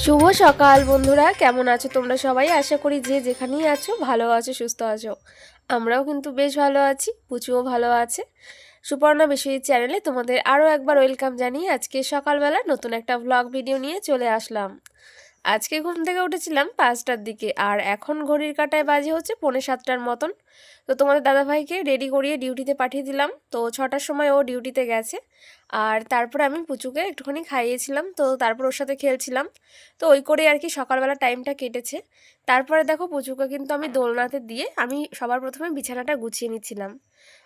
শুভ সকাল বন্ধুরা, কেমন আছো তোমরা সবাই? আশা করি যে যেখানেই আছো, ভালো আছো, সুস্থ আছো। আমরাও কিন্তু বেশ ভালো আছি, পুচুও ভালো আছে। সুপর্ণা বিষয় চ্যানেলে তোমাদের আরও একবার ওয়েলকাম জানিয়ে আজকে সকালবেলা নতুন একটা ভ্লগ ভিডিও নিয়ে চলে আসলাম। আজকে ঘুম থেকে উঠেছিলাম পাঁচটার দিকে, আর এখন ঘড়ির কাটায় বাজে হচ্ছে পৌনে সাতটার মতন। তো তোমাদের দাদাভাইকে রেডি করিয়ে ডিউটিতে পাঠিয়ে দিলাম। তো ছটার সময় ও ডিউটিতে গেছে, আর তারপর আমি পুচুকে একটুখানি খাইয়েছিলাম। তো তারপর ওর সাথে খেলছিলাম। তো ওই করে আর কি সকালবেলা টাইমটা কেটেছে। তারপরে দেখো পুচুকে কিন্তু আমি দোলনাতে দিয়ে আমি সবার প্রথমে বিছানাটা গুছিয়ে নিচ্ছিলাম।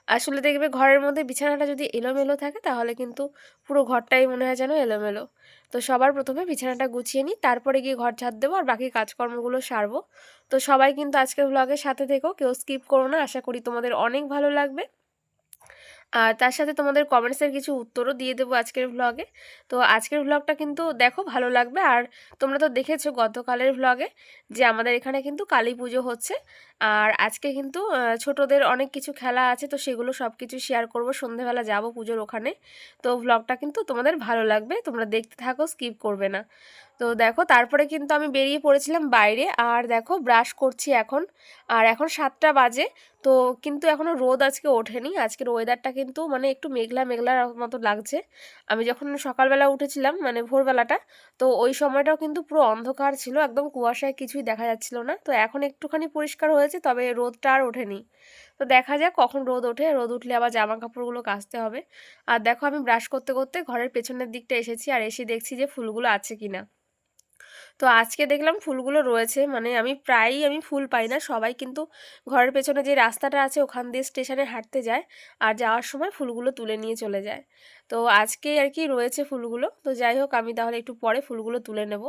আসলে দেখবে ঘরের মধ্যে বিছানাটা যদি এলোমেলো থাকে, তাহলে কিন্তু পুরো ঘরটাই মনে হয় যেন এলোমেলো। তো সবার প্রথমে বিছানাটা গুছিয়ে নিই, তারপরে গিয়ে ঘর ঝাড় দেবো আর বাকি কাজকর্মগুলো সারবো। তো সবাই কিন্তু আজকের ব্লগের সাথে থেকেও কেউ স্কিপ করো না, আশা করি তোমাদের অনেক ভালো লাগবে। আর তার সাথে তোমাদের কমেন্টসের কিছু উত্তরও দিয়ে দেবো আজকের ভ্লগে তো আজকের ভ্লগটা কিন্তু দেখো ভালো লাগবে, আর তোমরা তো দেখেছ গতকালের ভ্লগে যে আমাদের এখানে কিন্তু কালী পুজো হচ্ছে। আর আজকে কিন্তু ছোটদের অনেক কিছু খেলা আছে, তো সেগুলো সব কিছু শেয়ার করব। সন্ধেবেলা যাব পুজোর ওখানে। তো ভ্লগটা কিন্তু তোমাদের ভালো লাগবে, তোমরা দেখতে থাকো স্কিপ করবে না। তো দেখো, তারপরে কিন্তু আমি বেরিয়ে পড়েছিলাম বাইরে, আর দেখো ব্রাশ করছি এখন। আর এখন সাতটা বাজে, তো কিন্তু এখনও রোদ আজকে ওঠেনি। আজকের ওয়েদারটা কিন্তু মানে একটু মেঘলা মেঘলার মতো লাগছে। আমি যখন সকালবেলা উঠেছিলাম মানে ভোরবেলাটা, তো ওই সময়টাও কিন্তু পুরো অন্ধকার ছিল। একদম কুয়াশায় কিছুই দেখা যাচ্ছিল না। তো এখন একটুখানি পরিষ্কার হয়েছে তবে রোদটা আর ওঠেনি। তো দেখা যাক কখন রোদ ওঠে। রোদ উঠলে আবার জামা কাপড়গুলো কাচতে হবে। আর দেখো আমি ব্রাশ করতে করতে ঘরের পেছনের দিকটা এসেছি আর এসে দেখছি যে ফুলগুলো আছে কিনা। তো আজকে দেখলাম ফুলগুলো রয়েছে। মানে আমি প্রায়ই আমি ফুল পাই না। সবাই কিন্তু ঘরের পেছনে যে রাস্তাটা আছে, ওখান দিয়ে স্টেশনে হাঁটতে যায় আর যাওয়ার সময় ফুলগুলো তুলে নিয়ে চলে যায়। তো আজকে আর কি রয়েছে ফুলগুলো। তো যাই হোক, আমি তাহলে একটু পরে ফুলগুলো তুলে নেব।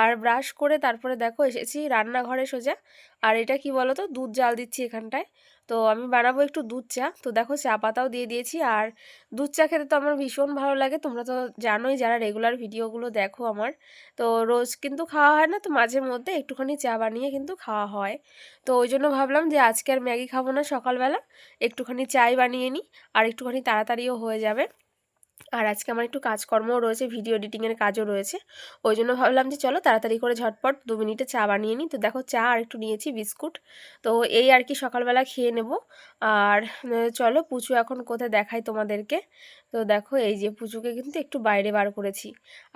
আর ব্রাশ করে তারপরে দেখো, এসেছি রান্নাঘরে সোজা। আর এটা কি বলো তো দুধ জাল দিচ্ছি এখানটায়। তো আমি বানাবো একটু দুধ চা। তো দেখো চা পাতাও দিয়ে দিয়েছি আর দুধ চা খেতে তো আমার ভীষণ ভালো লাগে। তোমরা তো জানোই যারা রেগুলার ভিডিওগুলো দেখো আমার। তো রোজ কিন্তু খাওয়া হয় না, তো মাঝে মধ্যে একটুখানি চা বানিয়ে কিন্তু খাওয়া হয়। তো ওই জন্য ভাবলাম যে আজকে আর ম্যাগি খাব না সকালবেলা। একটুখানি চাই বানিয়ে নিই, আর একটুখানি তাড়াতাড়িও হয়ে যাবে। আর আজকে আমার একটু কাজকর্মও রয়েছে ভিডিও এডিটিংয়ের কাজও রয়েছে। ওই জন্য ভাবলাম যে চলো তাড়াতাড়ি করে ঝটপট দু মিনিটে চা বানিয়ে নিই। তো দেখো চা আর একটু নিয়েছি, বিস্কুট। তো এই আর কি সকালবেলা খেয়ে নেব। আর চলো পুচু এখন কোথায় দেখাই তোমাদেরকে। তো দেখো এই যে পুচুকে কিন্তু একটু বাইরে বার করেছি।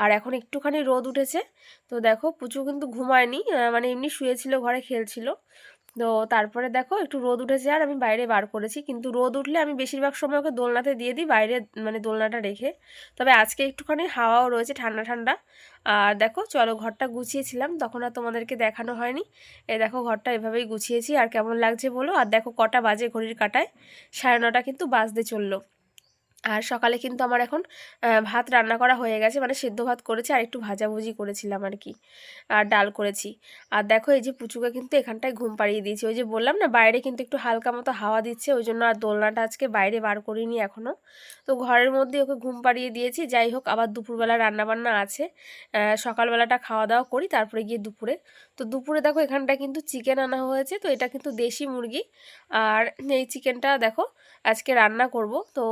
আর এখন একটুখানি রোদ উঠেছে। তো দেখো পুচু কিন্তু ঘুমায়নি মানে এমনি শুয়েছিল, ঘরে খেলছিল। তো তারপরে দেখো একটু রোদ উঠেছে আর আমি বাইরে বার করেছি। কিন্তু রোদ উঠলে আমি বেশিরভাগ সময় ওকে দোলনাতে দিয়ে দিই, বাইরে মানে দোলনাটা রেখে। তবে আজকে একটুখানি হাওয়াও রয়েছে ঠান্ডা ঠান্ডা। আর দেখো চলো ঘরটা গুছিয়েছিলাম, তখন আর তোমাদেরকে দেখানো হয়নি। এ দেখো ঘরটা এভাবেই গুছিয়েছি, আর কেমন লাগছে বলো? আর দেখো কটা বাজে ঘড়ির কাটায়? সাড়ে নটা কিন্তু বাজতে চলল। আর সকালে কিন্তু আমার এখন ভাত রান্না করা হয়ে গেছে। মানে সেদ্ধ ভাত করেছি আর একটু ভাজাভুজি করেছিলাম আর কি আর ডাল করেছি। আর দেখো এই যে পুচুকে কিন্তু এখানটায় ঘুম পাড়িয়ে দিয়েছি। ওই যে বললাম না, বাইরে কিন্তু একটু হালকা মতো হাওয়া দিচ্ছে। ওই জন্য আর দোলনাটা আজকে বাইরে বার করিনি এখনও তো ঘরের মধ্যে ওকে ঘুম পাড়িয়ে দিয়েছি। যাই হোক, আবার দুপুরবেলা রান্নাবান্না আছে। সকালবেলাটা খাওয়া দাওয়া করি, তারপরে গিয়ে দুপুরে। তো দুপুরে দেখো এখানটা কিন্তু চিকেন আনা হয়েছে। তো এটা কিন্তু দেশি মুরগি। আর এই চিকেনটা দেখো আজকে রান্না করব। তো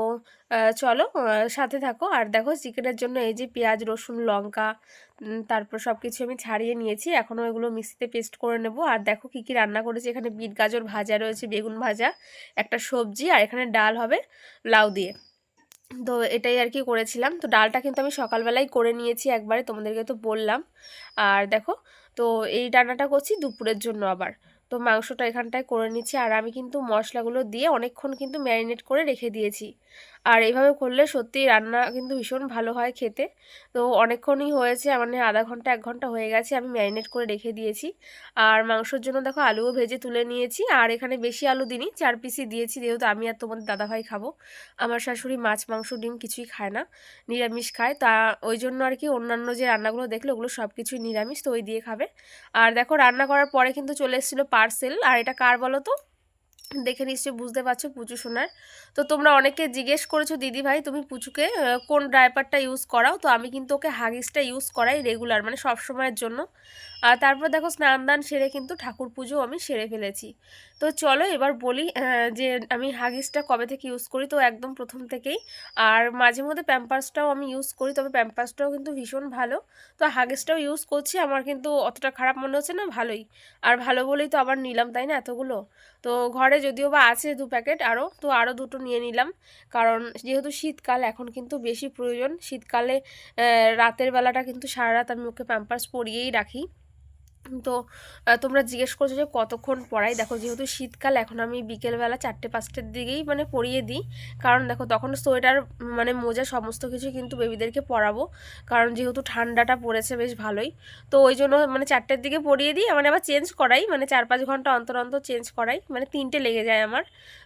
চলো সাথে থাকো। আর দেখো, চিকেনের জন্য এই যে পেঁয়াজ, রসুন, লঙ্কা তারপর সব কিছু আমি ছাড়িয়ে নিয়েছি। এখনও এগুলো মিক্সিতে পেস্ট করে নেব। আর দেখো, কী কী রান্না করেছি। এখানে বিট গাজর ভাজা রয়েছে, বেগুন ভাজা, একটা সবজি, আর এখানে ডাল হবে লাউ দিয়ে। তো, এটাই আর কি করেছিলাম। তো, ডালটা কিন্তু আমি সকালবেলাই করে নিয়েছি একবারে, তোমাদেরকে তো বললাম। আর দেখো, তো এই রান্নাটা করছি দুপুরের জন্য আবার। তো মাংসটা এখানটায় করে নিচ্ছি। আর আমি কিন্তু মশলাগুলো দিয়ে অনেকক্ষণ কিন্তু ম্যারিনেট করে রেখে দিয়েছি। আর এইভাবে করলে সত্যি রান্না কিন্তু ভীষণ ভালো হয় খেতে। তো অনেকক্ষণই হয়েছে মানে আধা ঘণ্টা, এক ঘণ্টা হয়ে গেছে, আমি ম্যারিনেট করে রেখে দিয়েছি। আর মাংসর জন্য দেখো আলুও ভেজে তুলে নিয়েছি, আর এখানে বেশি আলু দিনই চার পিসই দিয়েছি, যেহেতু আমি আর তোমাদের দাদাভাই খাব। আমার শাশুড়ি মাছ, মাংস, ডিম কিছুই খায় না, নিরামিষ খায়। তা ওই জন্য আর কি অন্যান্য যে রান্নাগুলো দেখলে ওগুলো সব কিছুই নিরামিষ, তো ওই দিয়ে খাবে। আর দেখো রান্না করার পরে কিন্তু চলে এসেছিল পার্সেল, আর এটা কার বলো তো? দেখে নিশ্চয়ই বুঝতে পারছ পুচু সোনার। তো তোমরা অনেকে জিজ্ঞেস করেছ দিদি ভাই তুমি পুচুকে কোন ড্রাইপারটা ইউজ করাও? তো আমি কিন্তু ওকে হাগিসটা ইউজ করাই রেগুলার মানে সব সময়ের জন্য। আর তারপর দেখো স্নান দান সেরে কিন্তু ঠাকুর পুজো আমি সেরে ফেলেছি। তো চলো এবার বলি যে আমি হাগিসটা কবে থেকে ইউজ করি? তো একদম প্রথম থেকেই। আর মাঝে মধ্যে প্যাম্পাসটাও আমি ইউজ করি, তবে প্যাম্পাসটাও কিন্তু ভীষণ ভালো। তো হাগিসটাও ইউজ করছি, আমার কিন্তু অতটা খারাপ মনে হচ্ছে না, ভালোই। আর ভালো বলেই তো আবার নিলাম, তাই না এতগুলো? তো ঘরে যদিও বা আছে দু প্যাকেট আরও তো আরও দুটো নিয়ে নিলাম। কারণ যেহেতু শীতকাল, এখন কিন্তু বেশি প্রয়োজন। শীতকালে রাতের বেলাটা কিন্তু সারা রাত আমি ওকে প্যাম্পার্স পরিয়েই রাখি। তো তোমরা জিজ্ঞেস করছ যে কতক্ষণ পড়াই? দেখো, যেহেতু শীতকাল, এখন আমি বিকেলবেলা চারটে, পাঁচটার দিকেই মানে পরিয়ে দিই। কারণ দেখো, তখন সোয়েটার মানে মোজা সমস্ত কিছু কিন্তু বেবিদেরকে পরাবো। কারণ যেহেতু ঠান্ডাটা পড়েছে বেশ ভালোই। তো ওই জন্য মানে চারটের দিকে পরিয়ে দিই। মানে আবার চেঞ্জ করাই। মানে চার পাঁচ ঘণ্টা অন্তর অন্তর চেঞ্জ করাই। মানে তিনটে লেগে যায় আমার।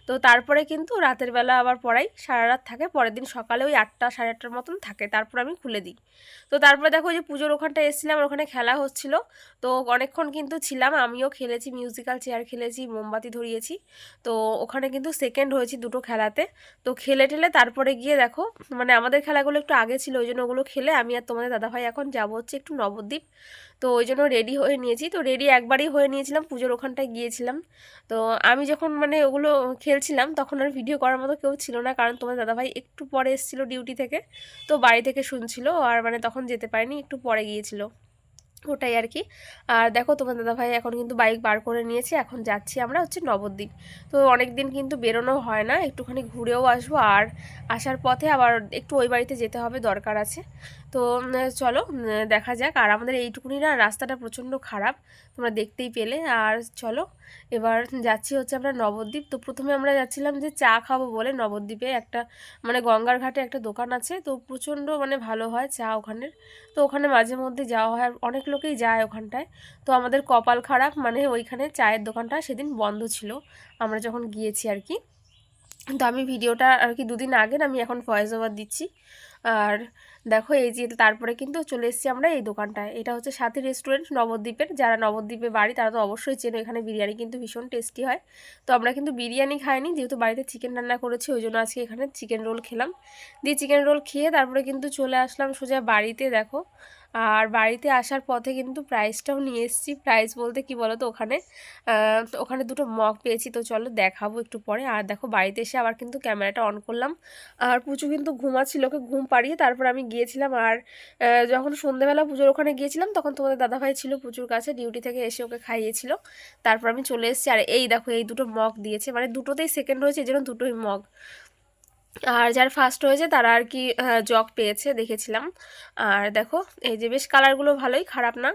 তো তারপরে কিন্তু রাতের বেলা আবার পড়াই, সারা রাত থাকে। পরের দিন সকালে ওই আটটা, সাড়ে আটটার মতন থাকে, তারপর আমি খুলে দিই। তো তারপরে দেখো যে পুজোর ওখানটা এসেছিলাম ওখানে খেলা হচ্ছিল। তো অনেকক্ষণ কিন্তু ছিলাম, আমিও খেলেছি মিউজিক্যাল চেয়ার খেলেছি, মোমবাতি ধরিয়েছি। তো ওখানে কিন্তু সেকেন্ড হয়েছি দুটো খেলাতে। তো খেলে টেলে তারপরে গিয়ে দেখো মানে আমাদের খেলাগুলো একটু আগে ছিল, ওই জন্য ওগুলো খেলে আমি আর তোমাদের দাদাভাই এখন যাব হচ্ছে একটু নবদ্বীপ। তো ওই জন্য রেডি হয়ে নিয়েছি। তো রেডি একবারই হয়ে নিয়েছিলাম, পুজোর ওখানটায় গিয়েছিলাম। তো আমি যখন মানে ওগুলো খেলছিলাম, তখন আর ভিডিও করার মতো কেউ ছিল না, কারণ তোমার দাদাভাই একটু পরে এসেছিল ডিউটি থেকে। তো বাড়ি থেকে শুনছিল, আর মানে তখন যেতে পারিনি, একটু পরে গিয়েছিল। ওটাই আর কি। আর দেখো তোমার দাদাভাই এখন কিন্তু বাইক বার করে নিয়েছে, এখন যাচ্ছি আমরা হচ্ছে নবদ্বীপ। তো অনেক দিন কিন্তু বেরোনো হয় না, একটুখানি ঘুরেও আসব, আর আসার পথে আবার একটু ওই বাড়িতে যেতে হবে, দরকার আছে। তো চলো দেখা যাক। আর আমাদের এইটুকুনি না রাস্তাটা প্রচণ্ড খারাপ, তোমরা দেখতেই পেলে। আর চলো, এবার যাচ্ছি হচ্ছে আমরা নবদ্বীপ। তো প্রথমে আমরা যাচ্ছিলাম যে চা খাব বলে নবদ্বীপে একটা মানে গঙ্গার ঘাটে একটা দোকান আছে। তো প্রচণ্ড মানে ভালো হয় চা ওখানের। তো ওখানে মাঝে মধ্যে যাওয়া হয়। আর অনেক লোকেই যায় ওখানটায়। তো আমাদের কপাল খারাপ মানে ওইখানে চায়ের দোকানটা সেদিন বন্ধ ছিল। আমরা যখন গিয়েছি আর কি। তো আমি ভিডিওটা আর কি দুদিন আগের আমি এখন ভয়েস ওভার দিচ্ছি। আর দেখো এই যে তারপরে কিন্তু চলে এসেছি আমরা এই দোকানটায়। এটা হচ্ছে সাথী রেস্টুরেন্ট নবদ্বীপের। যারা নবদ্বীপে বাড়ি, তারা তো অবশ্যই চেনো এখানে বিরিয়ানি কিন্তু ভীষণ টেস্টি হয়। তো আমরা কিন্তু বিরিয়ানি খাইনি, যেহেতু বাড়িতে চিকেন রান্না করেছি, ওই জন্য আজকে এখানে চিকেন রোল খেলাম। দিয়ে চিকেন রোল খেয়ে তারপরে কিন্তু চলে আসলাম সোজা বাড়িতে, দেখো। আর বাড়িতে আসার পথে কিন্তু প্রাইসটাও নিয়ে এসেছি। প্রাইস বলতে কি বলো তো ওখানে ওখানে দুটো মগ পেয়েছি। তো চলো দেখাবো একটু পরে। আর দেখো বাড়িতে এসে আবার কিন্তু ক্যামেরাটা অন করলাম। আর পুচু কিন্তু ঘুমাচ্ছিল, ওকে ঘুম পাড়িয়ে তারপর আমি গিয়েছিলাম। আর যখন সন্ধেবেলা পুজোর ওখানে গিয়েছিলাম, তখন তোমাদের দাদাভাই ছিল পুজোর কাছে ডিউটি থেকে এসে ওকে খাইয়েছিল। তারপর আমি চলে এসেছি। আর এই দেখো, এই দুটো মগ দিয়েছে। মানে দুটোতেই সেকেন্ড হয়েছে, এই জন্য দুটোই মগ আর যার ফার্স্ট হয়েছে, তারা আর কি জগ পেয়েছে, দেখেছিলাম। আর দেখো, এই যে বেশ কালারগুলো ভালোই, খারাপ না।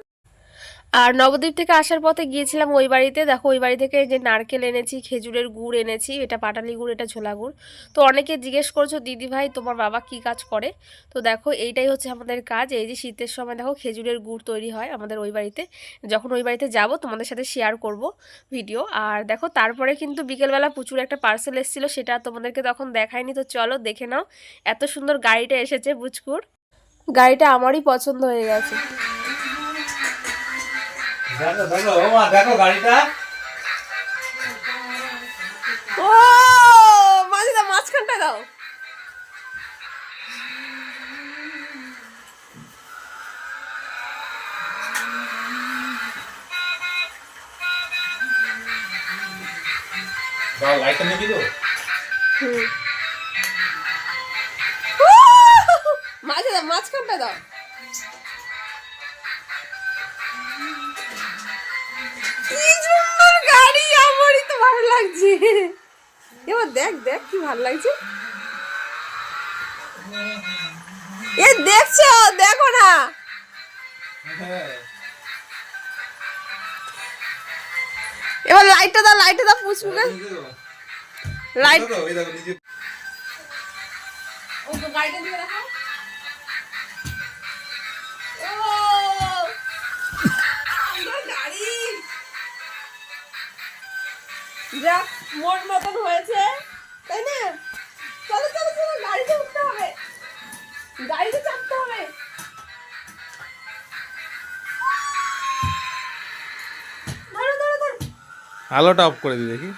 আর নবদ্বীপ থেকে আসার পথে গিয়েছিলাম ওই বাড়িতে। দেখো, ওই বাড়ি থেকে যে নারকেল এনেছি, খেজুরের গুড় এনেছি, এটা পাটালি গুড়, এটা ঝোলা গুড়। তো অনেকে জিজ্ঞেস করছ, দিদি ভাই, তোমার বাবা কি কাজ করে? তো দেখো, এইটাই হচ্ছে আমাদের কাজ। এই যে শীতের সময় দেখো, খেজুরের গুড় তৈরি হয় আমাদের ওই বাড়িতে। যখন ওই বাড়িতে যাব, তোমাদের সাথে শেয়ার করব ভিডিও আর দেখো, তারপরে কিন্তু বিকেলবেলা প্রচুর একটা পার্সেল এসেছিল, সেটা তোমাদেরকে তখন দেখায়নি তো চলো, দেখে নাও, এত সুন্দর গাড়িটা এসেছে বুচকুর। গাড়িটা আমারই পছন্দ হয়ে গেছে। দেখো দেখো ও মা দেখো গাড়িটা। ও মাঝে দাও মাঝখানটা দাও। দাও লাইটটা নিবি তো? মাঝে দাও মাঝখানটা দাও। কি সুন্দর গাড়ি আমারই তো ভালো লাগছে। এবার দেখ দেখ কি ভালো লাগছে। এ দেখছ দেখো না। এবার লাইটটা দাও লাইটটা দাও পুচপুকে লাইট দেখো এই দেখো নিজে ও তো গাড়িটা দিয়ে রাখো। যাক মোট মতন হয়েছে, তাই না? চলো চলো চলো, গাড়িতে উঠতে হবে। গাড়িতে চাপতে হবে। আলোটা অফ করে দিই দেখি।